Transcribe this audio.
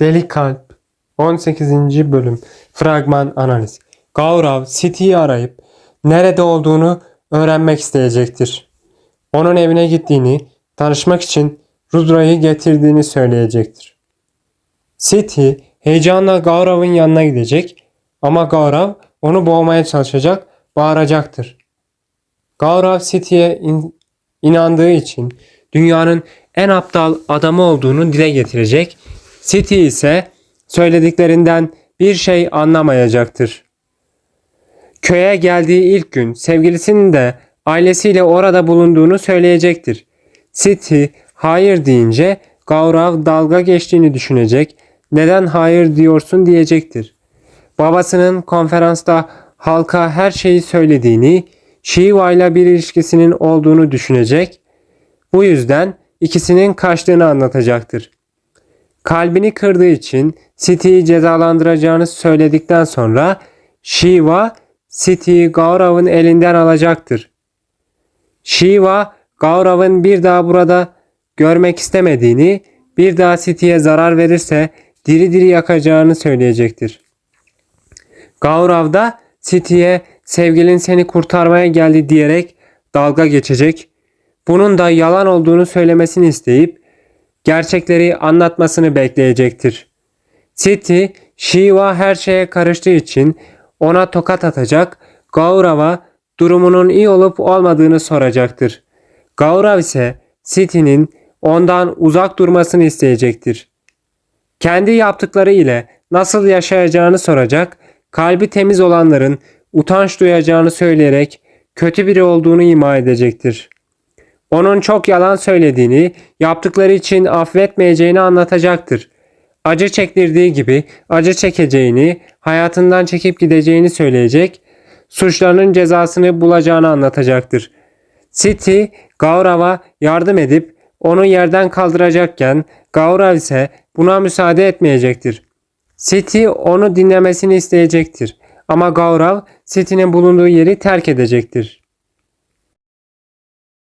Deli Kalp 18. bölüm Fragman analiz Gaurav City'yi arayıp nerede olduğunu öğrenmek isteyecektir. Onun evine gittiğini, tanışmak için Rudra'yı getirdiğini söyleyecektir. City heyecanla Gaurav'ın yanına gidecek ama Gaurav onu boğmaya çalışacak, bağıracaktır. Gaurav City'ye in- inandığı için dünyanın en aptal adamı olduğunu dile getirecek. City ise söylediklerinden bir şey anlamayacaktır. Köye geldiği ilk gün sevgilisinin de ailesiyle orada bulunduğunu söyleyecektir. City hayır deyince Gaurav dalga geçtiğini düşünecek. Neden hayır diyorsun diyecektir. Babasının konferansta halka her şeyi söylediğini, Shiva ile bir ilişkisinin olduğunu düşünecek. Bu yüzden ikisinin kaçtığını anlatacaktır. Kalbini kırdığı için City'yi cezalandıracağını söyledikten sonra Shiva City'yi Gaurav'ın elinden alacaktır. Shiva Gaurav'ın bir daha burada görmek istemediğini, bir daha City'ye zarar verirse diri diri yakacağını söyleyecektir. Gaurav da City'ye sevgilin seni kurtarmaya geldi diyerek dalga geçecek. Bunun da yalan olduğunu söylemesini isteyip gerçekleri anlatmasını bekleyecektir. City, Shiva her şeye karıştığı için ona tokat atacak, Gaurav'a durumunun iyi olup olmadığını soracaktır. Gaurav ise City'nin ondan uzak durmasını isteyecektir. Kendi yaptıkları ile nasıl yaşayacağını soracak, kalbi temiz olanların utanç duyacağını söyleyerek kötü biri olduğunu ima edecektir. Onun çok yalan söylediğini, yaptıkları için affetmeyeceğini anlatacaktır. Acı çektirdiği gibi acı çekeceğini, hayatından çekip gideceğini söyleyecek, suçlarının cezasını bulacağını anlatacaktır. City, Gaurav'a yardım edip onu yerden kaldıracakken Gaurav ise buna müsaade etmeyecektir. City onu dinlemesini isteyecektir. Ama Gaurav City'nin bulunduğu yeri terk edecektir.